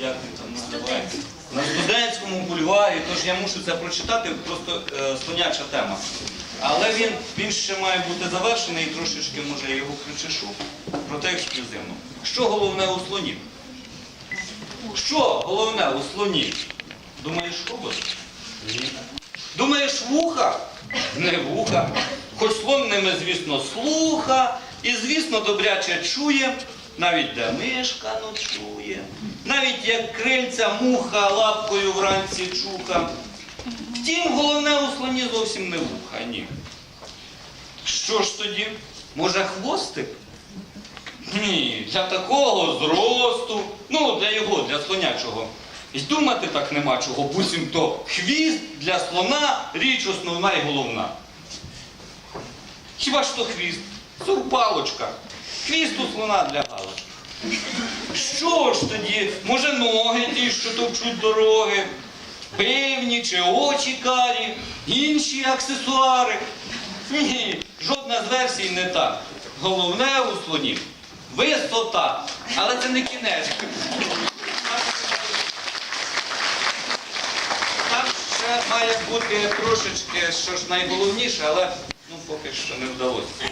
як він там називається? На студентському бульварі, тож я мушу це прочитати, просто е, слоняча тема. Але він, він ще має бути завершений і трошечки, може, я його причешу. Проте ексклюзивно. Що головне у слоні? Що головне у слоні? Думаєш, хобот? Ні. Думаєш, вуха? Не вуха. Хоч слон ними, звісно, слуха, і, звісно, добряче чує, навіть де мишка ночує, навіть як крильця муха лапкою вранці чуха. Втім, головне у слоні зовсім не вуха, ні. Що ж тоді? Може, хвостик? Ні, для такого зросту, ну для його, для слонячого. І думати так нема чого, буцімто хвіст для слона річ основна і головна. Хіба ж то хвіст? Сурпалочка. Хвіст у слона для галочки. Що ж тоді? Може ноги ті, що товчуть дороги, пивні чи очі карі, інші аксесуари. Ні, жодна з версій не так. Головне у слоні висота. Але це не кінець. Там ще має бути трошечки, що ж найголовніше, але ну поки що не вдалося.